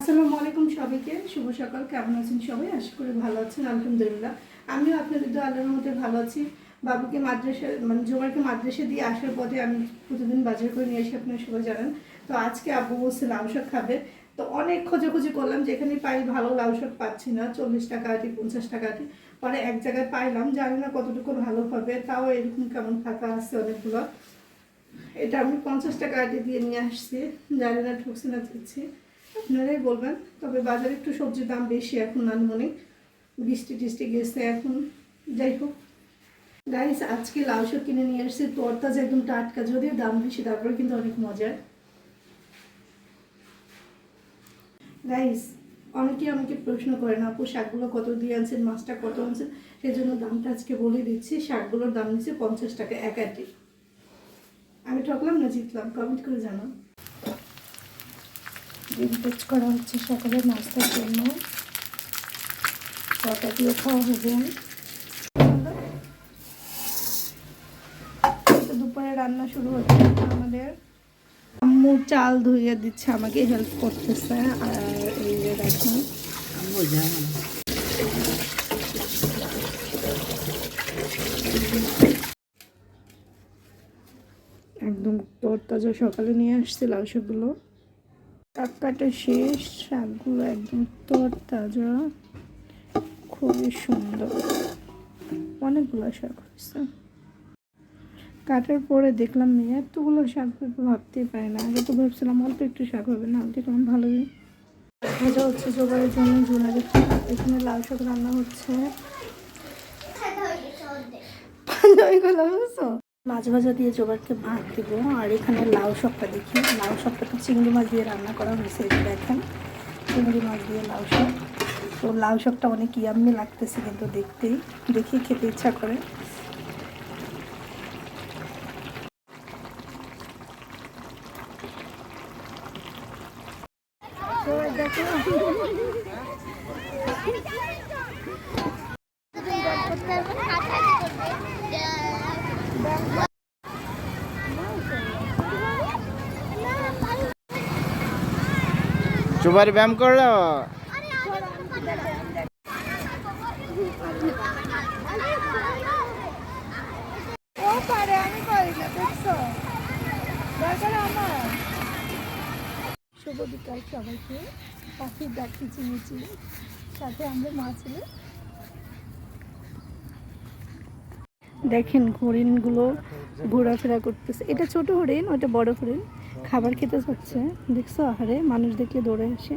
আসসালামু আলাইকুম সবাইকে। শুভ সকাল। কেমন আছেন সবাই? আশা করি ভালো আছেন, আলহামদুলিল্লাহ। আমিও আপনাদের তো আল্লাহর মধ্যে ভালো আছি। বাবুকে মাদ্রাসা মানে জোমারকে মাদ্রাসা দিয়ে আসার পথে আমি প্রতিদিন বাজার করে নিয়ে আসি, আপনারা সবাই জানেন। তো আজকে আব্বু বলছে লাউ শাক খাবে। তো অনেক খোঁজাখুঁজি করলাম, যেখানে পাই ভালো লাউ শাক পাচ্ছি না, চল্লিশ টাকা আটি, পঞ্চাশ টাকা আটি। পরে এক জায়গায় পাইলাম, জানি না কতটুকু ভালো হবে, তাও এরকম কেমন ফাঁকা আছে অনেকগুলো। এটা আমি পঞ্চাশ টাকা আগে দিয়ে নিয়ে আসছি, জানি না ঠকছি না দিচ্ছি। আপনারাই বলবেন, তবে বাজারে একটু সবজির দাম বেশি এখন আনমনে বৃষ্টি টিষ্টি গেছে এখন, যাই হোক। গাইস আজকে লাউ শাক কিনে নিয়ে আসছি তরতাজা একদম টাটকা, যদিও দাম বেশি, তারপরে কিন্তু অনেক মজার। গাইস অনেকেই আমাকে প্রশ্ন করেন আপু, শাকগুলো কত দিয়ে আনছেন? মাছটা কত আনছেন? সেই জন্য দামটা আজকে বলে দিচ্ছি, শাকগুলোর দাম নিচ্ছে পঞ্চাশ টাকা, এক আটি। আমি ঠকলাম না জিতলাম। কমেন্ট করে জানান ডিম টেস্ট করা হচ্ছে সকালে নাস্তার জন্য। তরকারিও খাওয়া হবে? দুপুরে রান্না শুরু হচ্ছে আমাদের। আম্মু চাল ধুইয়ে দিচ্ছে আমাকে হেল্প করতেছে। আর এই যে দেখুন। একদম তরতাজা সকালে নিয়ে আসছে লাউ শাকগুলো। শাক কাটা শেষ শাকগুলো একদম তরতাজা খুবই সুন্দর। অনেকগুলো শাক হয়েছে। কাটার পরে দেখলাম মেয়ে এতগুলো শাক হবে ভাবতেই পারি না। আগে তো ভাবছিলাম অল্প একটু শাক হবে না দেখলাম ভালোই ভাজা হচ্ছে জোগাড়ের জন্য জোনা এখানে লাউ শাক রান্না হচ্ছে। ওইগুলো বুঝছ? মাছ ভাজা দিয়ে জোগাড়কে ভাত দিব, আর এখানে লাউ শাকটা দেখি। লাউ শাকটা তো চিংড়ি মাছ দিয়ে রান্না করা হয়েছে দেখেন, চিংড়ি মাছ দিয়ে লাউ শাক। তো লাউ শাকটা অনেক ইয়াম্মি লাগতেছে কিন্তু দেখতেই, দেখি খেতে ইচ্ছা করে। দেখো চুবার ব্যায়াম করল? শুভ বিকাল সবাইকে। পাখির ডাক কিচিমিচি সাথে আমরা মা ছিল। দেখেন হরিণগুলো ঘোরাফেরা করতেছে। এটা ছোট হরিণ, ওটা বড় হরিণ। খাবার খেতে যাচ্ছে। দেখছ আহারে, মানুষ দেখলে দৌড়ে আসে।